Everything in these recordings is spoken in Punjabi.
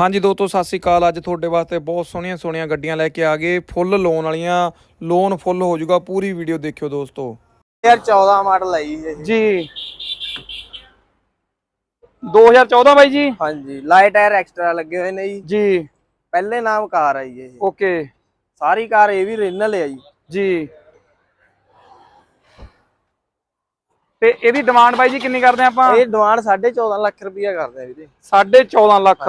ਹਾਂਜੀ ਦੋਸਤੋ ਸਤਿ ਸ੍ਰੀ ਅਕਾਲ। ਅੱਜ ਤੁਹਾਡੇ ਵਾਸਤੇ ਬਹੁਤ ਸੋਹਣੀਆਂ ਸੋਹਣੀਆਂ ਗੱਡੀਆਂ ਲੈ ਕੇ ਆ ਗਏ। ਫੁੱਲ ਲੋਨ ਵਾਲੀਆਂ ਲੋਨ ਫੁੱਲ ਹੋ ਜਾਊਗਾ। ਪੂਰੀ ਵੀਡੀਓ ਦੇਖਿਓ ਦੋਸਤੋ। 2014 ਮਾਡਲ ਹੈ ਜੀ। ਇਹ ਜੀ 2014 ਬਾਈ ਜੀ? ਹਾਂਜੀ ਲਾਈਟ ਟਾਇਰ ਐਕਸਟਰਾ ਲੱਗੇ ਹੋਏ ਨੇ ਜੀ। ਜੀ। ਪਹਿਲੇ ਨਾਮ ਕਾਰ ਹੈ ਜੀ ਇਹ। ਓਕੇ। ਸਾਰੀ ਕਾਰ ਇਹ ਵੀ ਰੀਨਲ ਹੈ ਜੀ। ਜੀ। ਤੇ ਇਹਦੀ ਡਿਮਾਂਡ ਬਾਈ ਜੀ ਕਿੰਨੀ ਕਰਦੇ ਆਪਾਂ? ਇਹ ਡਿਮਾਂਡ 14.5 ਲੱਖ ਰੁਪਇਆ ਕਰਦੇ ਆ ਵੀਰੇ। 14.5 ਲੱਖ।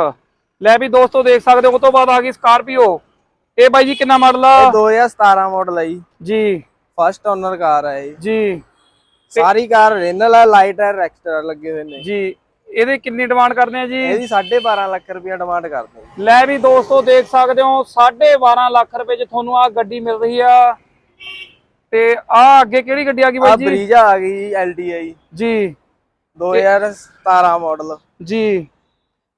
ਲੈ ਵੀ ਦੋਸਤੋ ਦੇਖ ਸਕਦੇ ਹੋ ਉਸ ਤੋਂ ਬਾਅਦ ਆ ਗਈ ਸਕਾਰਪੀਓ ਇਹ ਬਾਈ ਜੀ ਕਿੰਨਾ ਮਾਡਲ ਆ? ਇਹ 2017 ਮਾਡਲ ਹੈ ਜੀ। ਜੀ। ਫਸਟ ਓਨਰ ਕਾਰ ਹੈ ਇਹ। ਜੀ। ਸਾਰੀ ਕਾਰ ਰੀਨਲ ਹੈ ਲਾਈਟ ਟਾਇਰ ਐਕਸਟਰਾ ਲੱਗੇ ਹੋਏ ਨੇ। ਜੀ। ਇਹਦੇ ਕਿੰਨੀ ਡਿਮਾਂਡ ਕਰਦੇ ਆ ਜੀ? ਇਹਦੀ 12.5 ਲੱਖ ਰੁਪਇਆ ਡਿਮਾਂਡ ਕਰਦੇ ਆ ਲੈ ਵੀ ਦੋਸਤੋ ਦੇਖ ਸਕਦੇ ਹੋ 12.5 ਲੱਖ ਰੁਪਏ ਚ ਤੁਹਾਨੂੰ ਆ ਗੱਡੀ ਮਿਲ ਰਹੀ ਆ। ਤੇ ਆ ਅੱਗੇ ਕਿਹੜੀ ਗੱਡੀ ਆ ਗਈ ਆ ਬਾਈ ਜੀ? ਬਰੀਜਾ ਆ ਗਈ ਜੀ ਐਲਡੀਆਈ ਜੀ। 2017 ਮਾਡਲ ਜੀ।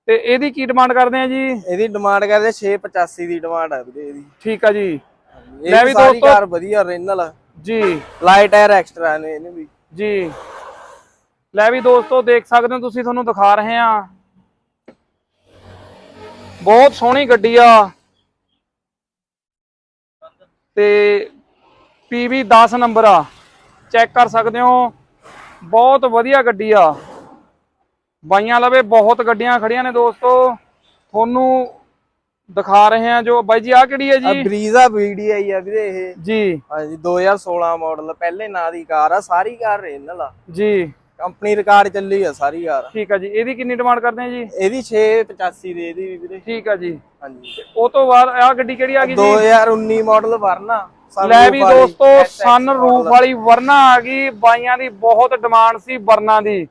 ਤੇ ਇਹਦੀ ਕੀ ਡਿਮਾਂਡ ਕਰਦੇ ਆ ਜੀ? ਇਹਦੀ ਡਿਮਾਂਡ ਕਰਦੇ 685 ਦੀ ਡਿਮਾਂਡ ਹੈ ਵੀਰੇ ਇਹਦੀ। ਠੀਕ ਆ ਜੀ। ਲੈ ਵੀ ਦੋਸਤੋ- ਕਾਰ ਵਧੀਆ ਰੀਨਲ ਜੀ। ਲਾਈਟ ਟਾਇਰ ਐਕਸਟਰਾ ਨੇ ਇਹਨੇ ਵੀ। ਜੀ। ਲੈ ਵੀ ਦੋਸਤੋ ਦੇਖ ਸਕਦੇ ਹੋ ਤੁਸੀਂ ਤੁਹਾਨੂੰ ਦਿਖਾ ਰਹੇ ਆ। ਬਹੁਤ ਸੋਹਣੀ ਗੱਡੀ ਆ। ਤੇ PV 10 ਨੰਬਰ ਆ। ਚੈੱਕ ਕਰ ਸਕਦੇ ਹੋ। ਬਹੁਤ ਵਧੀਆ ਗੱਡੀ ਆ। ਬਾਈਆਂ ਲਵੇ ਬਹੁਤ ਗੱਡੀਆਂ ਖੜੀਆਂ ਨੇ ਦੋਸਤੋ। ਤੁਹਾਨੂੰ ਦਿਖਾ ਰਹੇ ਆ ਜੋ ਬਾਈ ਜੀ ਆ ਕਿਹੜੀ ਹੈ ਆ ਜੀ ਬਰੀਜ਼ਾ ਵੀਡੀਆਈ ਆ ਵੀਰੇ ਇਹ। ਜੀ। ਹਾਂਜੀ 2016 ਮਾਡਲ ਪਹਿਲੇ ਨਾਂ ਦੀ ਕਾਰ ਆ ਸਾਰੀ ਕਾਰ ਰੀਨਲ ਆ। ਜੀ। ਕੰਪਨੀ ਰਿਕਾਰਡ ਚੱਲੀ ਆ ਸਾਰੀ ਕਾਰ। ਠੀਕ ਆ ਜੀ। ਇਹਦੀ ਕਿੰਨੀ ਡਿਮਾਂਡ ਕਰਦੇ ਆ ਜੀ? ਇਹਦੀ 685 ਦੇ ਇਹਦੀ ਵੀ ਵੀਰੇ। ਠੀਕ ਆ ਜੀ। ਹਾਂਜੀ ਉਹ ਤੋਂ ਬਾਅਦ ਆ ਗੱਡੀ ਕਿਹੜੀ ਆ ਗਈ ਜੀ? 2019 ਮਾਡਲ ਵਰਨਾ। ਲੈ ਵੀ ਦੋਸਤੋ ਸਨ ਰੂਫ ਵਾਲੀ ਵਰਨਾ ਆ ਗਈ। ਬਾਈਆਂ ਦੀ ਬਹੁਤ ਡਿਮਾਂਡ ਸੀ ਵਰਨਾ ਦੀ।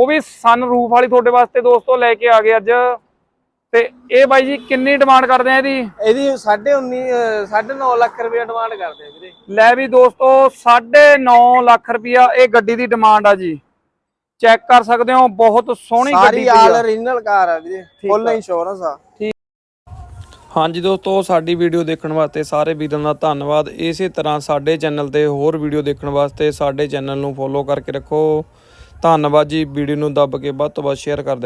ਉਹ ਵੀ ਸਨ ਰੂਫ ਵਾਲੀ ਤੁਹਾਡੇ ਵਾਸਤੇ ਦੋਸਤੋ ਲੈ ਕੇ ਆ ਗਏ ਅੱਜ। ਤੇ ਇਹ ਬਾਈ ਜੀ ਕਿੰਨੀ ਡਿਮਾਂਡ ਕਰਦੇ ਆ ਇਹਦੀ? ਇਹਦੀ 19.5 9.5 ਲੱਖ ਰੁਪਏ ਡਿਮਾਂਡ ਕਰਦੇ ਆ ਵੀਰੇ। ਲੈ ਵੀ ਦੋਸਤੋ 9.5 ਲੱਖ ਰੁਪਿਆ ਇਹ ਗੱਡੀ ਦੀ ਡਿਮਾਂਡ ਆ ਜੀ। ਚੈੱਕ ਕਰ ਸਕਦੇ ਹੋ ਬਹੁਤ ਸੋਹਣੀ ਗੱਡੀ ਸਾਰੀ ਪਈ ਆਲ ਆ ਰੀਨਲ ਕਾਰ ਆ ਵੀਰੇ ਫੁੱਲ ਆ। ਇੰਸ਼ੋਰੈਂਸ ਆ। ਹਾਂਜੀ ਦੋਸਤੋ ਸਾਡੀ ਵੀਡੀਓ ਦੇਖਣ ਵਾਸਤੇ ਸਾਰੇ ਵੀਰਾਂ ਦਾ ਧੰਨਵਾਦ। ਇਸੇ ਤਰ੍ਹਾਂ ਸਾਡੇ ਚੈਨਲ ਤੇ ਹੋਰ ਵੀਡੀਓ ਦੇਖਣ ਵਾਸਤੇ ਸਾਡੇ ਚੈਨਲ ਨੂੰ ਫੋਲੋ ਕਰਕੇ ਰੱਖੋ। ਧੰਨਵਾਦ ਜੀ ਵੀਡੀਓ ਨੂੰ ਦੱਬ ਕੇ ਵੱਧ ਤੋਂ ਵੱਧ ਸ਼ੇਅਰ ਕਰ ਦਿਓ।